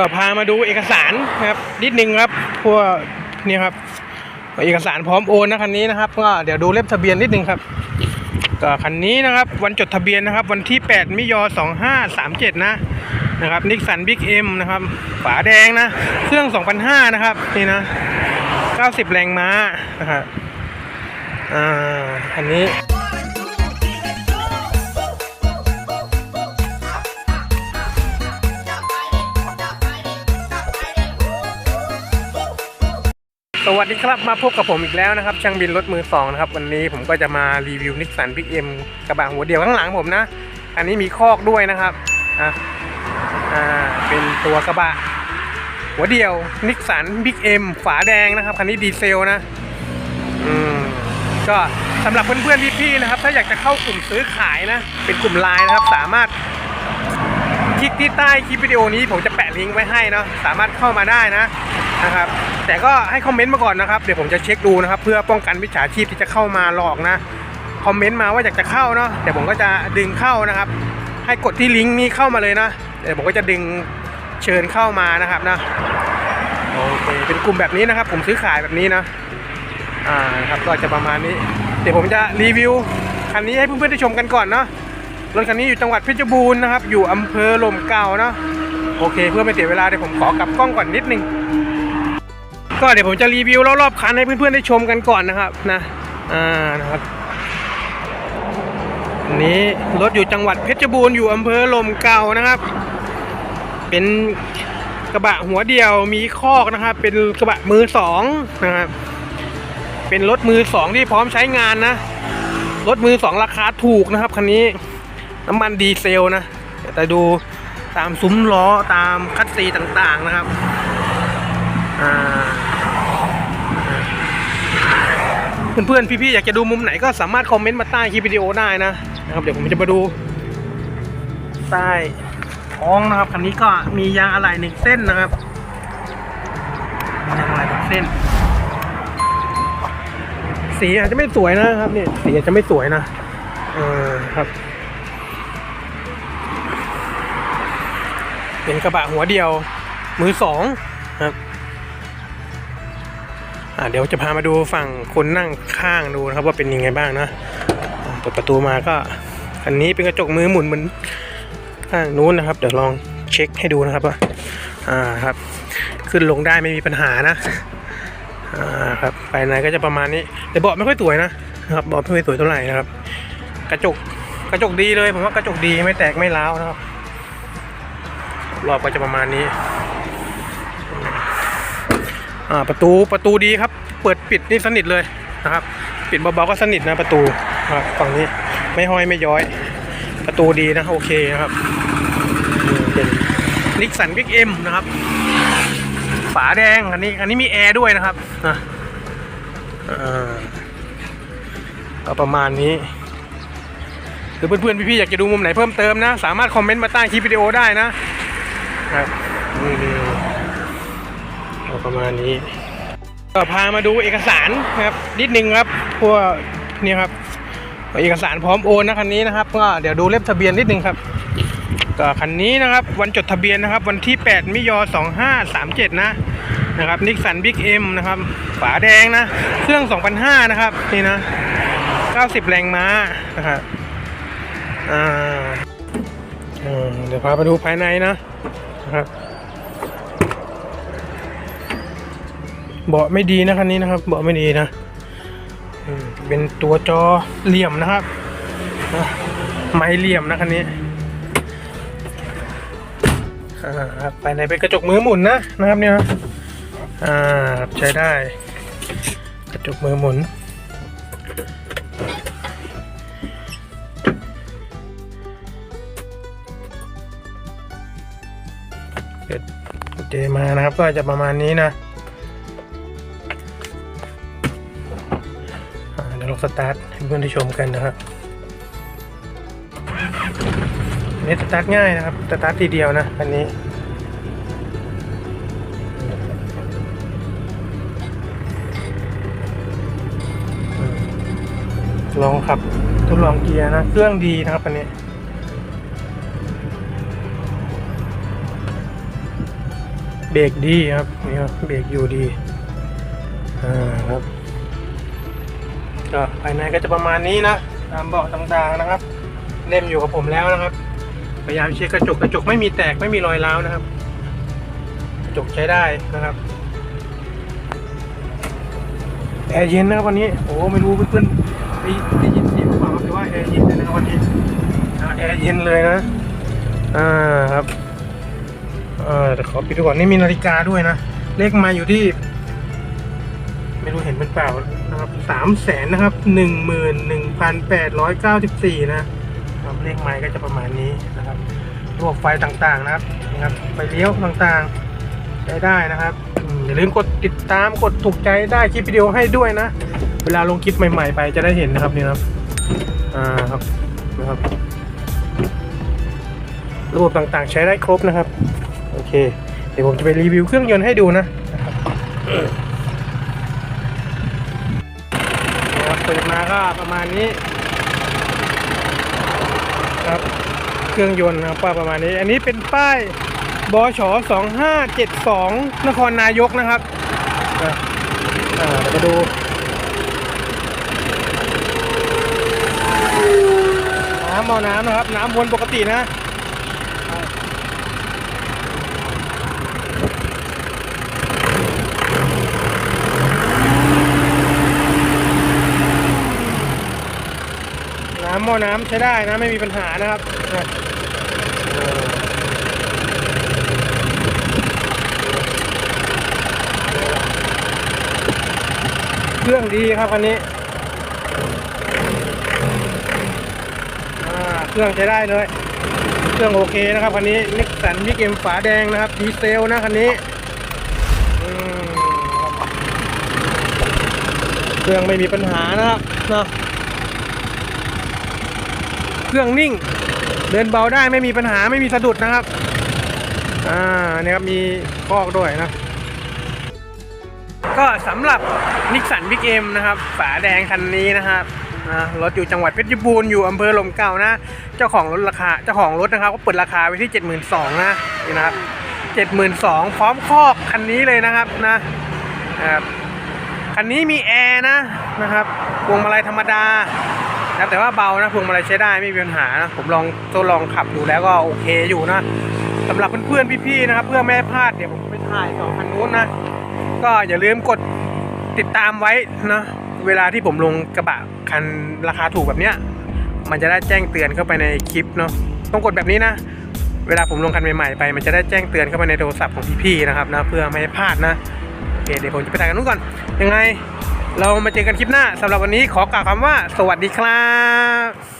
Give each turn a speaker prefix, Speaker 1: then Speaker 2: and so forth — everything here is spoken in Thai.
Speaker 1: ก็พามาดูเอกสารครับนิดนึงครับพวกนี่ครับเอกสารพร้อมโอนนะคันนี้นะครับก็เดี๋ยวดูเล่มทะเบียนนิดนึงครับก็คันนี้นะครับวันจดทะเบียนนะครับ วันที่ 8 มิยอ2537 นะนะครับนิกสันบิ๊กเอ็มนะครับฝาแดงนะ เครื่อง2,500นะครับ นี่นะ 90 แรงม้านะครับอ่าคันนี้ สวัสดีครับมาพบกับผมอีกแล้วนะครับ ช่างบินรถมือสองนะครับ วันนี้ผมก็จะมารีวิวนิสสันบิ๊กเอ็มกระบะหัวเดียวข้างหลังผมนะ อันนี้มีคอกด้วยนะครับอะอ่าเป็นตัวกระบะ หัวเดียวนิสสันบิ๊กเอ็มฝาแดงนะครับคันนี้ดีเซลนะอืมก็สำหรับเพื่อนๆพี่ๆนะครับ ถ้าอยากจะเข้ากลุ่มซื้อขายนะ เป็นกลุ่มไลน์นะครับ สามารถคลิกที่ใต้คลิปวิดีโอนี้ผมจะแปะลิงก์ไว้ให้เนาะสามารถเข้ามาได้นะ นะครับ แต่ก็ให้คอมเมนต์มาก่อนนะครับ เดี๋ยวผมจะเช็คดูนะครับ เพื่อป้องกันมิจฉาชีพที่จะเข้ามาหลอกนะ คอมเมนต์มาว่าอยากจะเข้าเนาะ เดี๋ยวผมก็จะดึงเข้านะครับ ให้กดที่ลิงก์นี้เข้ามาเลยนะ เดี๋ยวผมก็จะดึงเชิญเข้ามานะครับนะ โอเค เป็นกลุ่มแบบนี้นะครับ ผมซื้อขายแบบนี้นะ อ่าครับก็จะประมาณนี้ เดี๋ยวผมจะรีวิวคันนี้ให้เพื่อนๆได้ชมกันก่อนเนาะ รถคันนี้อยู่จังหวัดเพชรบูรณ์นะครับ อยู่อำเภอลมเก่าเนาะ โอเค เพื่อไม่เสียเวลาเดี๋ยวผมขอกลับกล้องก่อนนิดนึง ก็เดี๋ยวผมจะรีวิวรอบๆคันให้เพื่อนๆได้ชมกันก่อนนะครับนะอ่านะครับนนี้รถอยู่จังหวัดเพชรบูรณ์อยู่อำเภอลมเก่านะครับ เป็นกระบะหัวเดียวมีคอกนะครับ เป็นกระบะมือสองนะครับเป็นรถมือสองที่พร้อมใช้งานนะรถมือสองราคาถูกนะครับคันนี้น้ำมันดีเซลนะแต่ดูตามซุ้มล้อตามคัดซีต่างๆนะครับอ่า เพื่อนๆพี่ๆอยากจะดูมุมไหนก็สามารถคอมเมนต์มาใต้คลิปวิดีโอได้นะนะครับเดี๋ยวผมจะมาดูใต้ท้องนะครับคันนี้ก็มียางอะไหล่หนึ่งเส้นนะครับยางอะไหล่หนึ่งเส้น สีอาจจะไม่สวยนะครับเนี่ยสีอาจจะไม่สวยนะเออครับ เป็นกระบะหัวเดียว มือสองครับ เดี๋ยวจะพามาดูฝั่งคนนั่งข้างดูนะครับว่าเป็นยังไงบ้างนะเปิดประตูมาก็คันนี้เป็นกระจกมือหมุนเหมือนข้างนู้นนะครับ เดี๋ยวลองเช็คให้ดูนะครับว่าอ่าครับ ขึ้นลงได้ไม่มีปัญหานะอ่าครับภายในก็จะประมาณนี้แต่เบาะไม่ค่อยสวยนะนะครับเบาะไม่ค่อยสวยเท่าไหร่นะครับ กระจกกระจกดีเลยผมว่ากระจกดีไม่แตกไม่ร้าวนะครับ รอบก็จะประมาณนี้ ประตูประตูดีครับ เปิดปิดนี่สนิทเลยนะครับ ปิดเบาๆก็สนิทนะประตูครับฝั่งนี้ไม่ห้อยไม่ย้อย ประตูดีนะโอเคนะครับเป็นนิกสันบิ๊กเอ็มนะครับ ฝาแดงอันนี้อันนี้มีแอร์ด้วยนะครับนะอ่าก็ประมาณนี้หรือเพื่อนๆพี่ๆอยากจะดูมุมไหนเพิ่มเติมนะ สามารถคอมเมนต์มาใต้คลิปวิดีโอได้นะครับนี่ ประมาณนี้ก็พามาดูเอกสารนะครับนิดนึงครับพวกนี่ครับเอกสารพร้อมโอนนะคันนี้นะครับก็เดี๋ยวดูเล่มทะเบียนนิดนึงครับก็คันนี้นะครับวันจดทะเบียนนะครับ วันที่ 8 มิยอ2537 นะนะครับนิกสันบิ๊กเอ็มนะครับฝาแดงนะ เครื่อง2,500นะครับ นี่นะ 90 แรงม้านะครับอ่าเดี๋ยวพาไปดูภายในนะนะครับ เบาะไม่ดีนะคันนี้นะครับ เบาะไม่ดีนะเป็นตัวจอเหลี่ยมนะครับไม้เหลี่ยมนะคันนี้อ่าครับภายในเป็นกระจกมือหมุนนะนะครับเนี่ยอ่าใช้ได้ กระจกมือหมุนเกิดเจมานะครับก็จะประมาณนี้นะ ลอ่าเดี๋ยวเราสตาร์ทให้เพื่อนได้ชมกันนะครับอันนี่สตาร์ทง่ายนะครับสตาร์ททีเดียวนะอันนี้ลองขับทดลองเกียร์นะ เครื่องดีนะครับอันนี้เบรกดีครับนี่ครับเบรกอยู่ดีอ่าครับ ก็ภายในก็จะประมาณนี้นะตามเบาะต่างๆนะครับ เล่มอยู่กับผมแล้วนะครับ พยายามเช็คกระจกกระจกไม่มีแตกไม่มีรอยร้าวนะครับ กระจกใช้ได้นะครับแอร์เย็นนะครับวันนี้โอ้ไม่รู้เพื่อนๆได้ได้ยินเสียงหรือเปล่าครับแต่ว่าแอร์เย็นนะครับวันนี้แอร์เย็นเลยนะอ่าครับอ่าแต่ขอปิดดูก่อนนี่มีนาฬิกาด้วยนะเลขมาอยู่ที่ ไม่รู้เห็นเป็นเปล่านะครับสามแสนนะครับหนึ่งหมื่นหนึ่งพันแปดร้อยเก้าสิบสี่นะครับเลขไม้ก็จะประมาณนี้นะครับระบบไฟต่างๆนะครับนะครับไฟเลี้ยวต่างๆใช้ได้นะครับอย่าลืมกดติดตามกดถูกใจได้คลิปวิดีโอให้ด้วยนะ เวลาลงคลิปใหม่ ๆ ไปจะได้เห็นนะครับนี่นะครับอ่าครับนะครับระบบต่างๆใช้ได้ครบนะครับ โอเค เดี๋ยวผมจะไปรีวิวเครื่องยนต์ให้ดูนะนะครับ ปิดมาก็ประมาณนี้ ครับเครื่องยนต์นะครับป้ายประมาณนี้ อันนี้เป็นป้ายบช2572 นครนายกนะครับอ่าเดี๋ยวมาดูน้ำเอาน้ำนะครับ น้ำวนปกตินะ น้ำหม้อน้ำใช้ได้นะไม่มีปัญหานะครับเครื่องดีครับคันนี้เครื่องใช้ได้เลยเครื่องโอเคนะครับคันนี้นิกสันบิ๊กเอ็มฝาแดงนะครับดีเซลนะคันนี้เครื่องไม่มีปัญหานะครับเนาะ เครื่องนิ่ง เดินเบาได้ไม่มีปัญหาไม่มีสะดุดนะครับ อ่าเนี่ยครับมีคอกด้วยนะ ก็สำหรับนิสสันบิ๊กเอ็มนะครับ ฝาแดงคันนี้นะครับนะรถอยู่จังหวัดเพชรบูรณ์อยู่อำเภอลมเก่านะ เจ้าของรถราคาเจ้าของรถนะครับก็เปิดราคาไว้ที่ 72,000นะนี่นะครับ72,000พร้อมคอกคันนี้เลยนะครับนะนะครับคันนี้มีแอร์นะนะครับพวงมาลัยธรรมดา นะแต่ว่าเบานะพวงมาลัยใช้ได้ไม่มีปัญหานะผมลองทดลองขับดูแล้วก็โอเคอยู่นะสำหรับเพื่อนๆพี่ๆนะครับ เพื่อไม่ให้พลาดเดี๋ยวผมไปถ่ายต่อคันนู้นนะ ก็อย่าลืมกดติดตามไว้นะเวลาที่ผมลงกระบะคันราคาถูกแบบเนี้ยมันจะได้แจ้งเตือนเข้าไปในคลิปเนาะต้องกดแบบนี้นะ เวลาผมลงคันใหม่ๆไป มันจะได้แจ้งเตือนเข้าไปในโทรศัพท์ของพี่ๆนะครับนะเพื่อไม่ให้พลาดนะโอเคเดี๋ยวผมจะไปถ่ายกันนู้นก่อนยังไง เรามาเจอกันคลิปหน้าสำหรับวันนี้ขอกล่าวคำว่า สวัสดีครับ